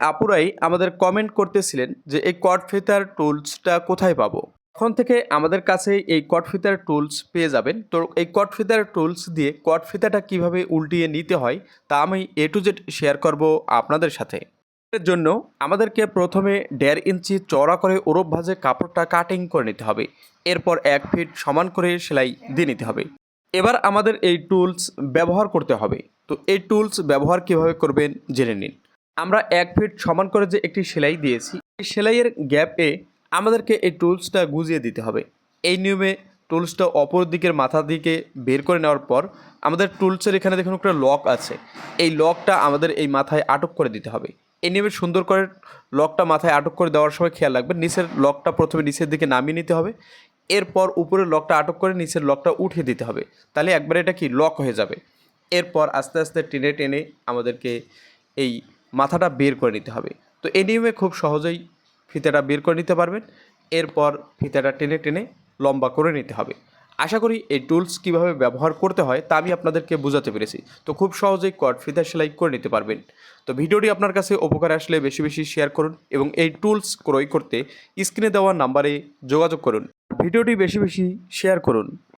আপুরাই আমাদের কমেন্ট করতেছিলেন যে এই কট ফিতার টুলসটা কোথায় পাবো? এখন থেকে আমাদের কাছে এই কট ফিতার টুলস পেয়ে যাবেন। তো এই কট ফিতার টুলস দিয়ে কট ফিতাটা কীভাবে উল্টিয়ে নিতে হয়, তা আমি এ টু জেড শেয়ার করব আপনাদের সাথে। এর জন্য আমাদেরকে প্রথমে দেড় ইঞ্চি চওড়া করে ওরব ভাজে কাপড়টা কাটিং করে নিতে হবে। এরপর এক ফিট সমান করে সেলাই দিয়ে নিতে হবে। এবার আমাদের এই টুলস ব্যবহার করতে হবে। তো এই টুলস ব্যবহার কীভাবে করবেন, জেনে নিন। আমরা এক ফিট সমান করে যে একটি সেলাই দিয়েছি, এই সেলাইয়ের গ্যাপে আমাদেরকে এই টুলসটা গুজিয়ে দিতে হবে। এই নিয়মে টুলসটা অপর দিকের মাথা দিকে বের করে নেওয়ার পর আমাদের টুলসের এখানে দেখুন একটা লক আছে। এই লকটা আমাদের এই মাথায় আটক করে দিতে হবে। এই নিয়মে সুন্দর করে লকটা মাথায় আটক করে দেওয়ার সময় খেয়াল রাখবেন, নিচের লকটা প্রথমে নিচের দিকে নামিয়ে নিতে হবে। এরপর উপরের লকটা আটক করে নিচের লকটা উঠিয়ে দিতে হবে। তাহলে একবারে এটা কি? লক হয়ে যাবে। এরপর আস্তে আস্তে টেনে টেনে আমাদেরকে এই মাথাটা বের করে নিতে হবে। তো এই নিয়মে খুব সহজেই ফিতাটা বের করে নিতে পারবেন। এরপর ফিতাটা টেনে টেনে লম্বা করে নিতে হবে। আশা করি এই টুলস কীভাবে ব্যবহার করতে হয় তা আমি আপনাদেরকে বোঝাতে পেরেছি। তো খুব সহজেই কট ফিতা সেলাই করে নিতে পারবেন। তো ভিডিওটি আপনার কাছে উপকার আসলে বেশি বেশি শেয়ার করুন এবং এই টুলস ক্রয় করতে স্ক্রিনে দেওয়া নাম্বারে যোগাযোগ করুন। ভিডিওটি বেশি বেশি শেয়ার করুন।